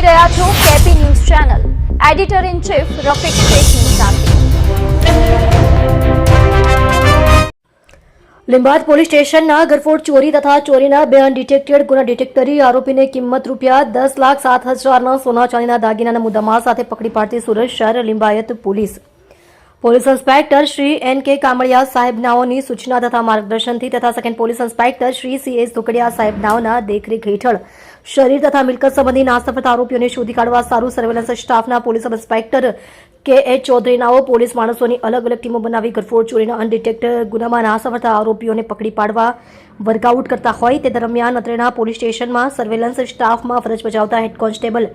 જોઈ રહ્યા છો KP news channel. Editor in chief Rafiq શેખની સાથે. લીંબાદ પોલીસ સ્ટેશનના ગરફોડ ચોરી તથા ચોરીના બે અનડિટેક્ટેડ ગુના ડિટેક્ટરી આરોપીને કિંમત રૂપિયા દસ લાખ સાત હજારના સોના ચાંદીના દાગીનાના મુદ્દામાલ સાથે પકડી પાડતી સુરત શહેર Limbayat police. Police inspector Shri N K Kamaliya સાહેબનાઓની સૂચના તથા માર્ગદર્શનથી તથા second police inspector Shri C S Dhukadiya સાહેબનાઓના દેખરેખ હેઠળ શરીર તથા મિલકત સંબંધી નાસ્તફત આરોપીઓને શોધી કાઢવા સારું સર્વેલન્સ સ્ટાફના police sub inspector K. H ચૌધરીનાઓ police માણસોની અલગ અલગ ટીમો બનાવી ગરફોડ ચોરીના અનડિટેક્ટ ગુનામાં નાસ્તફત આરોપીઓને પકડી પાડવા વર્કઆઉટ કરતા હોય તે દરમિયાન અત્રેના પોલીસ સ્ટેશનમાં સર્વેલન્સ સ્ટાફમાં ફરજ બજાવતા હેડ કોન્સ્ટેબલ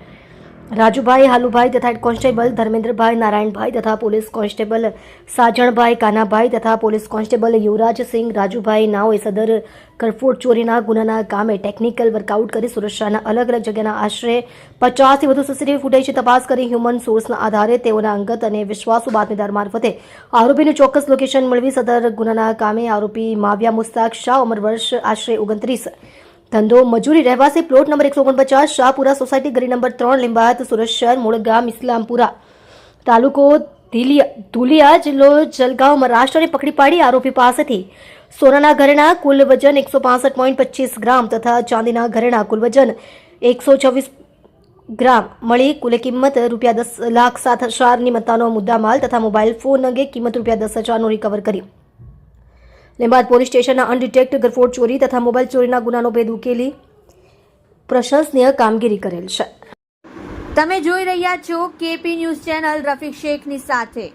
રાજુભાઈ, હાલુભાઈ તથા હેડ કોન્સ્ટેબલ ધર્મેન્દ્રભાઈ નારાયણભાઈ તથા પોલીસ કોન્સ્ટેબલ સાજણભાઈ કાનાભાઈ તથા પોલીસ કોન્સ્ટેબલ યુવરાજસિંહ રાજુભાઈ નાઓએ સદર કરફોડ ચોરીના ગુનાના કામે ટેકનિકલ વર્કઆઉટ કરી સુરક્ષાના અલગ અલગ જગ્યાના આશરે પચાસથી વધુ સીસીટીવી ફૂટેજ તપાસ કરી હ્યુમન સોર્સના આધારે તેઓના અંગત અને વિશ્વાસુ બાતમીદાર મારફતે આરોપીનું ચોક્કસ લોકેશન મળવી સદર ગુનાના કામે આરોપી માવ્યા મુસ્તાક શાહ ઉંમર વર્ષ, આશરે ઓગણત્રીસ ધંધો મજૂરી રહેવાસી પ્લોટ નંબર એકસો ઓગણપચાસ શાહપુરા સોસાયટી ગલી નંબર ત્રણ લીંબાયત સુરત શહેર મૂળ ગામ, ઇસ્લામપુરા. તાલુકો ધીલિયા, ધુલિયા જિલ્લો જલગાંવ મહારાષ્ટ્રને પકડી પાડી આરોપી પાસેથી સોનાના ઘરેણા કુલ વજન એકસો પાસઠ પોઈન્ટ પચીસ ગ્રામ તથા ચાંદીના ઘરેણા કુલ વજન એકસો છવ્વીસ ગ્રામ. મળી કુલ કિંમત રૂપિયા દસ લાખ સાત હજારની મત્તાનો મુદ્દામાલ તથા મોબાઈલ ફોન અંગે કિંમત રૂપિયા દસ હજારનો રિકવર કરી લીંબાદ પોલીસ સ્ટેશનના અનડિટેક્ટ ગરફોડ ચોરી તથા મોબાઈલ ચોરીના ગુનાનો ભેદ ઉકેલી પ્રશંસનીય કામગીરી કરેલ છે. તમે જોઈ રહ્યા છો કેપી ન્યૂઝ ચેનલ રફીક શેખની સાથે.